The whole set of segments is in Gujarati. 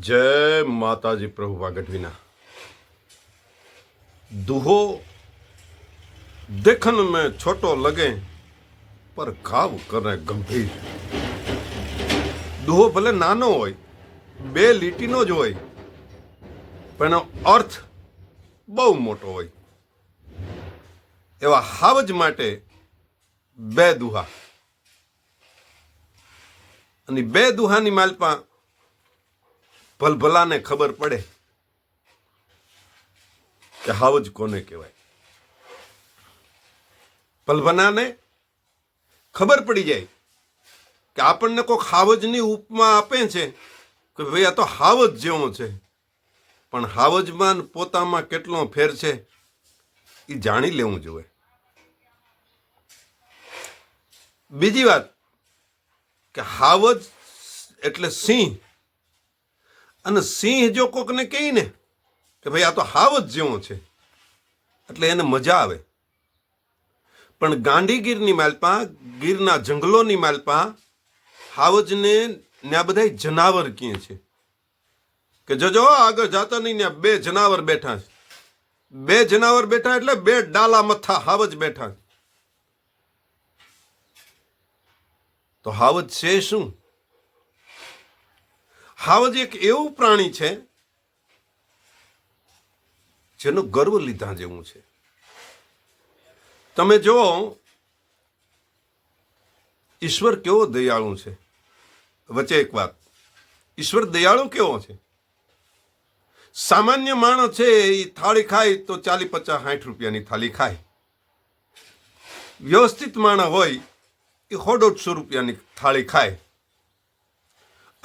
જય માતાજી પ્રભુ ભાગટવીના દુહો દેખન મેં છોટો લગે, પર ઘાવ કરે ગંભીર. દુહો ભલે નાનો હોય, બે લીટીનો જ હોય, પણ એનો અર્થ બહુ મોટો હોય. એવા હાવજ માટે બે દુહા. અને બે દુહાની માલપા ભલભલાને ખબર પડે કે હાવજ કોને કહેવાય. ભલભલાને ખબર પડી જાય કે આપણને કોઈક હાવજની ઉપમા આપે છે કે ભાઈ આ તો હાવજ જેવો છે. પણ હાવજમાં પોતામાં કેટલો ફેર છે એ જાણી લેવું જોઈએ. બીજી વાત કે હાવજ એટલે સિંહ અને સિંહ જો કોકને કહી ને કે ભાઈ આ તો હાવજ જેવો છે. એટલે એને મજા આવે. પણ ગાંધીગીરની માલપા, ગીરના જંગલોની માલપા હાવજને ત્યાં બધા જનાવર કહે છે. કે જજો આગળ જાતા નહીં ત્યાં બે જનાવર બેઠા છે. બે જનાવર બેઠા એટલે બે ડાલા મથા હાવજ બેઠા તો હાવજ છે શું? હાવજ એક એવું પ્રાણી છે, જેનો ગર્વ લીધા જેવું છે. તમે જુઓ, ઈશ્વર કેવો દયાળુ છે. વચ્ચે એક વાત, ઈશ્વર દયાળુ કેવો છે? સામાન્ય માણસ છે એ થાળી ખાય તો ચાલી પચાસ સાઠ રૂપિયાની થાળી ખાય. વ્યવસ્થિત માણસ હોય એ સો દોઢસો રૂપિયાની થાળી ખાય.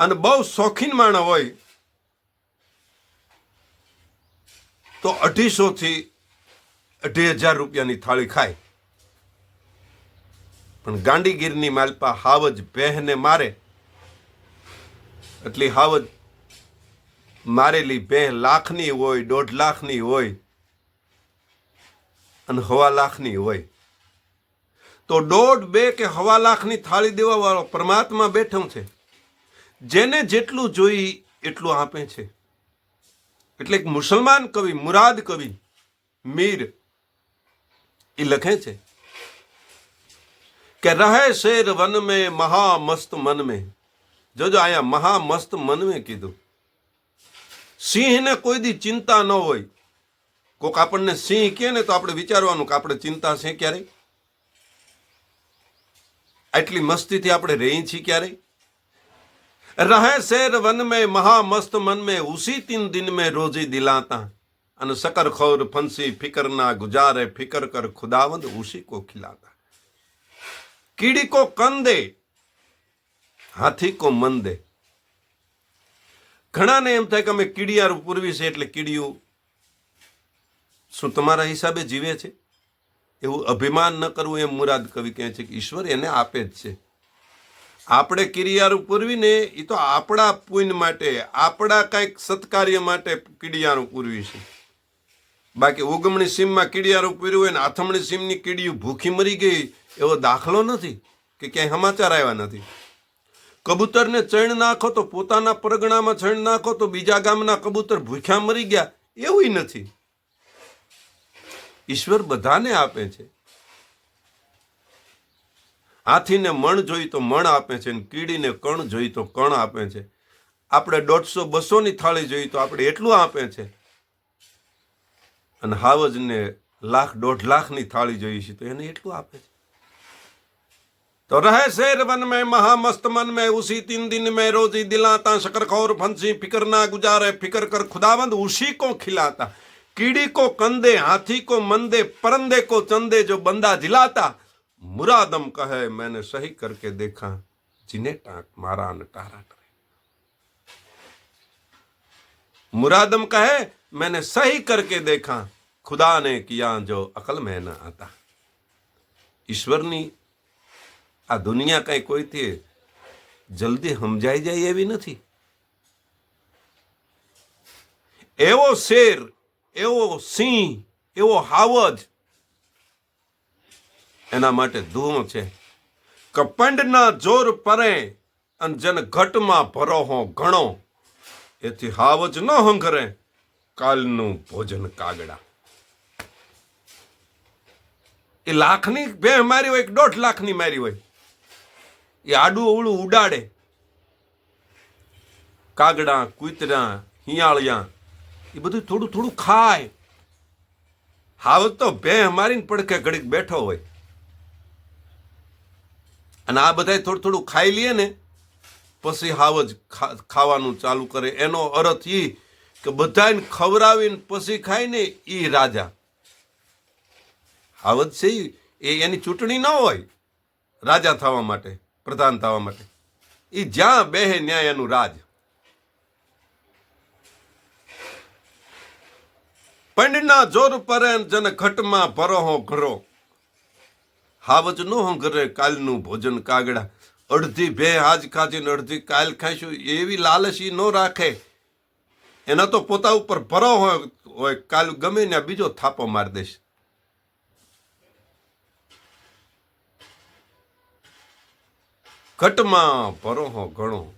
અને બહુ શોખીન માણસ હોય, તો અઢીસોથી અઢી હજાર રૂપિયાની થાળી ખાય. પણ ગાંડીગીરની માલપા હાવજ બેહને મારે, એટલી હાવજ મારેલી બે લાખની હોય, દોઢ લાખની હોય, અને હવા લાખની હોય. તો દોઢ બે કે હવા લાખની થાળી દેવા વાળો પરમાત્મા બેઠો છે. જેને જેટલું જોઈ એટલું આપે છે. એટલે એક મુસલમાન કવિ, મુરાદ કવિ, મીર એ લખે છે કે રહે શેર વન મે મહા મસ્ત મન મે. જોજો અહીંયા મહા મસ્ત મન મે કીધું. સિંહને કોઈ દી ચિંતા ન હોય. કોક આપણને સિંહ કહે ને તો આપણે વિચારવાનું કે આપણે ચિંતા છે ક્યારે આટલી મસ્તીથી આપણે રહી છીએ ક્યારેય? રહે શેર વન મે મહા મસ્ત મન મે ઉસી તિન દિન મેં રોજી દિલાતા અને શકરખોર ફંસી ફિકરના ગુજારે ફિકર કર ખુદાવંદ ઉસી કો ખિલાતા કીડી કો કંદે હાથી કો મન દે ઘણાને એમ થાય કે અમે કીડિયાર પૂર્વી છે એટલે કીડીયું શું તમારા હિસાબે જીવે છે? એવું અભિમાન ન કરવું એમ મુરાદ કવિ કહે છે કે ઈશ્વર એને આપે જ છે. આપણે કિરિયારું પૂરવીને એ તો આપણા પુણ્ય માટે, આપણા કંઈક સત્કાર્ય માટે કીડિયારું પૂરવી છે. બાકી ઉગમણી સીમમાં કીડિયારું પૂર્યું હોય ને આથમણી સીમની કીડિયું ભૂખી મરી ગઈ, એવો દાખલો નથી કે ક્યાંય સમાચાર આવ્યા નથી? કબૂતરને ચણ નાખો તો પોતાના પરગણામાં ચણ નાખો તો બીજા ગામના કબૂતર ભૂખ્યા મરી ગયા, એવું નથી. ઈશ્વર બધાને આપે છે. હાથીને મણ જોઈ તો મણ આપે છે ને કીડીને કણ જોઈ તો કણ આપે છે આપણે દોઢસો બસોની થાળી જોઈ તો આપણે એટલું આપે છે અને હાવજને લાખ દોઢ લાખની થાળી જોઈ છે તો એને એટલું આપે છે तो रहे शेर वन में महामस्त मन में उसी तीन दिन में रोजी दिलाता शकर खौर फंसी फिकर ना गुजारे फिकर कर खुदावंद उसी को खिलाता कीड़ी को कंदे हाथी को मंदे परंदे को चंदे जो बंदा जिलाता मुरादम कहे मैंने सही करके देखा जिन्हें टाक मारा न टारा टरे मुरादम कहे मैंने सही करके देखा खुदा ने किया जो अकल में न आता ઈશ્વરની આ દુનિયા કઈ કોઈથી જલ્દી સમજાઈ જાય એવી નથી એવો શેર એવો સિંહ એવો હાવજ એના માટે ધૂમ છે. કપંડના જોર પરે અને જન ઘટમાં ભરો હો ઘણો. એથી હાવજ ન હંઘરે કાલનું ભોજન કાગડા. એ લાખની, બે મારી હોય દોઢ લાખની મારી હોય. એ આડું અવળું ઉડાડે. કાગડા, કૂતરા, હિયાળિયા, એ બધું થોડું થોડું ખાય. હાવ તો બે મારીને પડકે ઘડીક બેઠો હોય. અને આ બધા થોડું થોડું ખાઈ લઈએ ને, પછી હાવજ જ ખાવાનું ચાલુ કરે. એનો અર્થ એ કે બધાને ખવડાવીને પછી ખાય ને એ રાજા. હાવજ છે એ એની ચૂંટણી ન હોય, રાજા થવા માટે, પ્રધાન થવા માટે. એ જ્યાં બેહે ન્યાય એનું રાજ. પંડના જોર પરે જન ખટમાં ભરોહો ઘરો. હાવજ ન હંગરે કાલનું ભોજન કાગડા. અડધી ભે આજ ખાધી ને અડધી કાલ ખાઈશું, એવી લાલચી ન રાખે. એના તો પોતા ઉપર ભરો હોય હોય, કાલ ગમે ને બીજો થાપો માર દેશે. ઘટમાં ભરો હો ઘણો.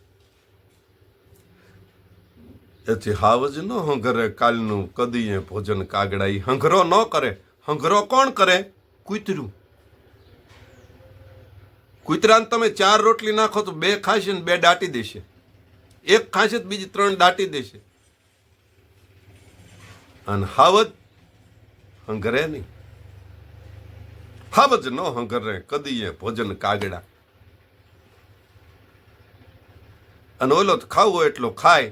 એથી હાવજ ન હંગરે કાલનું કદીએ ભોજન કાગડા. એ હંગરો ન કરે. હંગરો કોણ કરે? કૂતરું. કૂતરાને તમે ચાર રોટલી નાખો તો બે ખાશે ને બે દાટી દેશે. એક ખાશે તો બીજી ત્રણ દાટી દેશે. અને હાવજ હંગરે નહીં. હાવજ ન હંગરે, કદીએ ભોજન કાગડા. અને ઓલો તો ખાવો એટલો ખાય.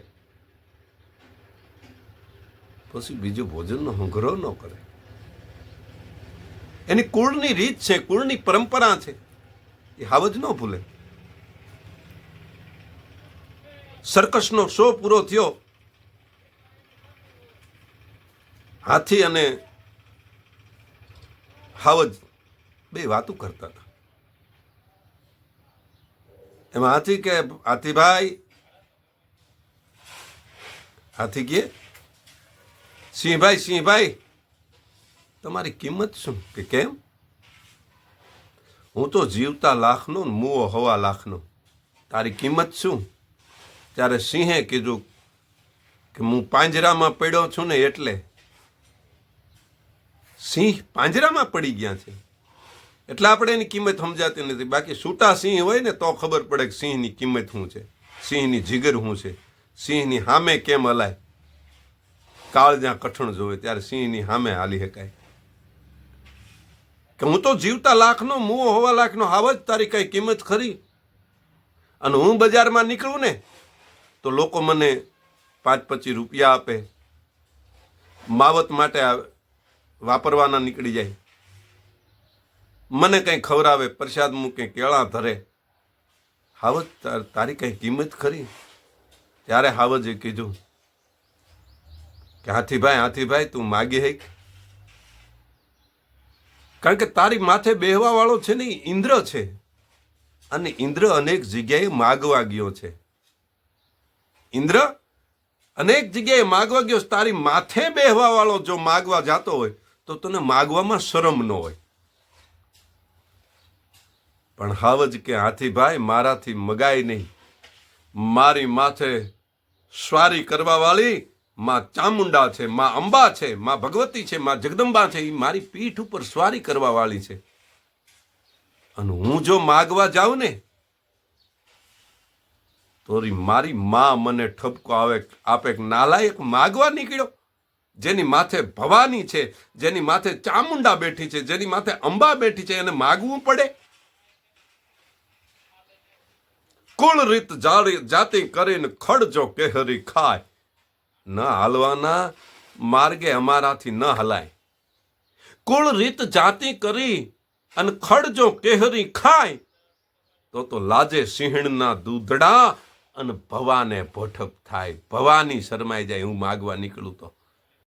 પછી બીજું ભોજનનો હંગરો ન કરે. એની કુળની રીત છે, કુળની પરંપરા છે. એ હાવજ ન ભૂલે. સર્કસનો શો પૂરો થયો, હાથી અને હાવજ બે વાતું કરતા હતા. એમાં હાથી કે હાથીભાઈ હાથી કે, સિંહભાઈ સિંહભાઈ, તમારી કિંમત શું? કે કેમ? હું તો જીવતા લાખનો મુવો હવા લાખનો. તારી કિંમત શું? ત્યારે સિંહે કીધું કે હું પાંજરામાં પડ્યો છું ને એટલે. સિંહ પાંજરામાં પડી ગયા છે. એટલે આપણે એની કિંમત સમજાતી નથી. બાકી છૂટા સિંહ હોય ને તો ખબર પડે કે સિંહની કિંમત શું છે. સિંહની જીગર શું છે. સિંહની સામે કેમ હલાય? કાળ જ્યાં કઠણ જોવે, ત્યારે સિંહની સામે હાલી શકાય. કે હું તો જીવતા લાખનો મુવો હોવા લાખનો હાવ જ તારી કંઈ કિંમત ખરી. અને હું બજારમાં નીકળું ને, તો લોકો મને પાંચ પચીસ રૂપિયા આપે. માવત માટે વાપરવાના નીકળી જાય. મને કંઈ ખવરાવે પ્રસાદ મૂકે, કેળા ધરે. હાવજ તાર- કંઈ કિંમત ખરી. ત્યારે હાવજે કીધું કે, હાથીભાઈ હાથીભાઈ, તું માગી હે કારણ કે તારી માથે બેહવા વાળો છે ને ઇન્દ્ર છે. અને ઇન્દ્ર અનેક જગ્યાએ માગવા ગયો છે. ઇન્દ્ર અનેક જગ્યાએ માગવા ગયો તારી માથે બેહવા વાળો જો માગવા જાતો હોય, તો તને માગવામાં શરમ ન હોય. પણ હાવજ કે હાથી ભાઈ, મારાથી મગાય નહીં. મારી માથે સ્વારી કરવા વાળી માં ચામુંડા છે, માં અંબા છે, માં ભગવતી છે, માં જગદંબા છે એ મારી પીઠ ઉપર સ્વારી કરવા વાળી છે. અને હું જો માગવા જાઉં ને, તોરી મારી માં મને ઠપકો આવે, આપે નાલાયક માગવા નીકળ્યો, જેની માથે ભવાની છે, જેની માથે ચામુંડા બેઠી છે, જેની માથે અંબા બેઠી છે, એને માગવું પડે? કુળ રીત જાળી જાતિ કરીને ખડ જો કેહરી ખાય. ન હાલવાના માર્ગે અમારાથી ન હલાય. કુળ રીત જાતિ કરી અને ખડજો કેહરી ખાય, તો તો લાજે સિંહણના દૂધડા અને ભવાને ભોઠપ થાય. ભવાની શરમાઈ જાય, હું માગવા નીકળું તો.